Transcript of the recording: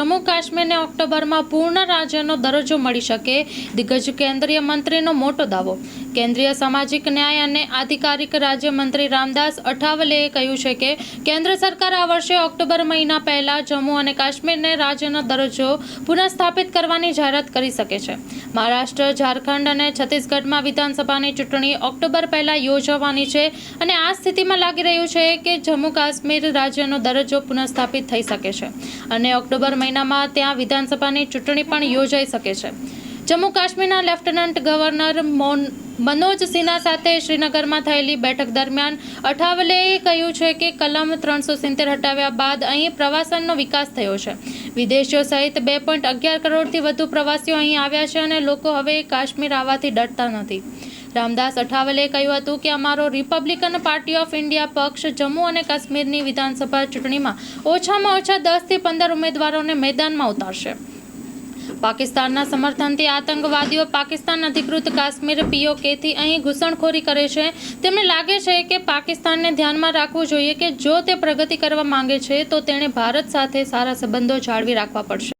જમ્મુ કાશ્મીરને ઓક્ટોબરમાં પૂર્ણ રાજ્યનો દરજ્જો મળી શકે, દિગ્ગજ કેન્દ્રીય મંત્રીનો મોટો દાવો. કેન્દ્રીય સામાજિક ન્યાય અને આધિકારિક રાજ્યમંત્રી રામદાસ અઠાવલેએ કહ્યું છે કે, કેન્દ્ર સરકાર આ વર્ષે ઓક્ટોબર મહિના પહેલાં જમ્મુ અને કાશ્મીરને રાજ્યનો દરજ્જો પુનઃસ્થાપિત કરવાની જાહેરાત કરી શકે છે. મહારાષ્ટ્ર, ઝારખંડ અને છત્તીસગઢમાં વિધાનસભાની ચૂંટણી ઓક્ટોબર પહેલાં યોજવાની છે અને આ સ્થિતિમાં લાગી રહ્યું છે કે જમ્મુ કાશ્મીર રાજ્યનો દરજ્જો પુનઃસ્થાપિત થઈ શકે છે. અને ઓક્ટોબર મહિનામાં ત્યાં વિધાનસભાની ચૂંટણી પણ યોજાઈ શકે છે. જમ્મુ કાશ્મીરના લેફ્ટનન્ટ ગવર્નર મોન, મનોજ સિન્હા સાથે શ્રીનગરમાં થયેલી બેઠક દરમિયાન અઠાવલેએ કહ્યું છે કે કલમ ત્રણસો સિત્તેર હટાવ્યા બાદ અહીં પ્રવાસનનો વિકાસ થયો છે. વિદેશીઓ સહિત બે પોઈન્ટ અગિયાર કરોડથી વધુ પ્રવાસીઓ અહીં આવ્યા છે અને લોકો હવે કાશ્મીર આવવાથી ડરતા નથી. રામદાસ અઠાવલે કહ્યું હતું કે અમારો રિપબ્લિકન પાર્ટી ઓફ ઇન્ડિયા પક્ષ જમ્મુ અને કાશ્મીરની વિધાનસભા ચૂંટણીમાં ઓછામાં ઓછા દસથી પંદર ઉમેદવારોને મેદાનમાં ઉતારશે. પાકિસ્તાનના સમર્થનથી આતંકવાદીઓ પાકિસ્તાન અધિકૃત કાશ્મીર પીઓકેથી અહીં ઘૂસણખોરી કરે છે. તેમને લાગે છે કે પાકિસ્તાનને ધ્યાનમાં રાખવું જોઈએ કે જો તે પ્રગતિ કરવા માંગે છે તો તેણે ભારત સાથે સારા સંબંધો જાળવી રાખવા પડશે.